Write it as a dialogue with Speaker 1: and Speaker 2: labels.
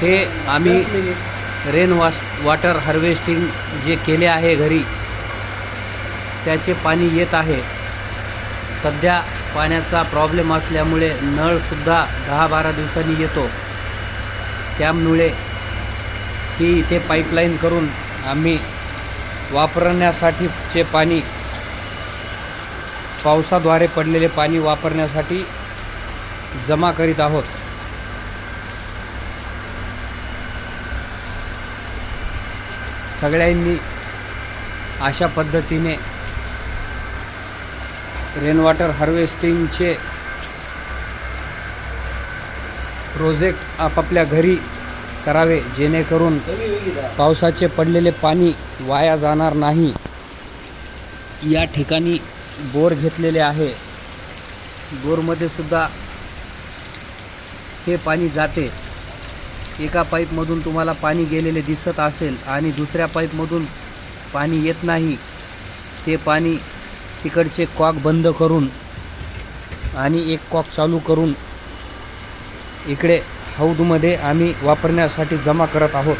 Speaker 1: हे आम्ही rain wash water harvesting जे केले आहे घरी त्याचे पाणी येत आहे. सध्या पाण्याचा प्रॉब्लेम असल्यामुळे नळसुद्धा दहा बारा दिवसांनी येतो. त्यामुळे ती इथे पाईपलाईन करून आम्ही वापरण्यासाठीचे पाणी पावसाद्वारे पडलेले पाणी वापरण्यासाठी जमा करीत आहोत. सगळ्यांनी अशा पद्धतीने रेन वॉटर हार्वेस्टिंगचे प्रोजेक्ट आपापल्या घरी करावे जेणेकरून पावसाचे पडलेले पाणी वाया जाणार नाही. या ठिकाणी बोर घेतलेले आहे. बोरमध्ये सुद्धा हे पाणी जाते. एका पाईपमधून तुम्हाला पाणी गेलेले दिसत असेल आणि दुसऱ्या पाईपमधून पाणी येत नाही ते पाणी तिकडचे कॉक बंद करून आणि एक कॉक चालू करून इकडे हौदमध्ये आम्ही वापरण्यासाठी जमा करत आहोत.